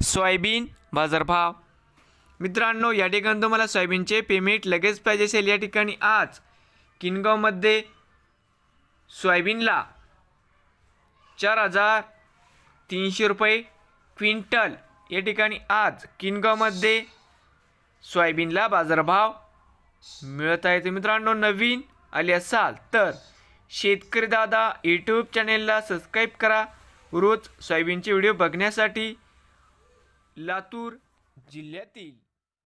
Soybean बाजारभाव. मित्रांनो या ठिकाणी तुम्हाला सोयाबीनचे पेमेंट लगेच पाहिजे असेल. या ठिकाणी आज किनगावमध्ये सोयाबीनला चार हजार तीनशे रुपये क्विंटल. या ठिकाणी आज किनगावमध्ये सोयाबीनला बाजारभाव मिळत आहे. तर मित्रांनो नवीन आले असाल तर शेतकरी दादा यूट्यूब चॅनेलला सबस्क्राईब करा. रोज सोयाबीनचे व्हिडिओ बघण्यासाठी लातूर जिल्ह्यातील.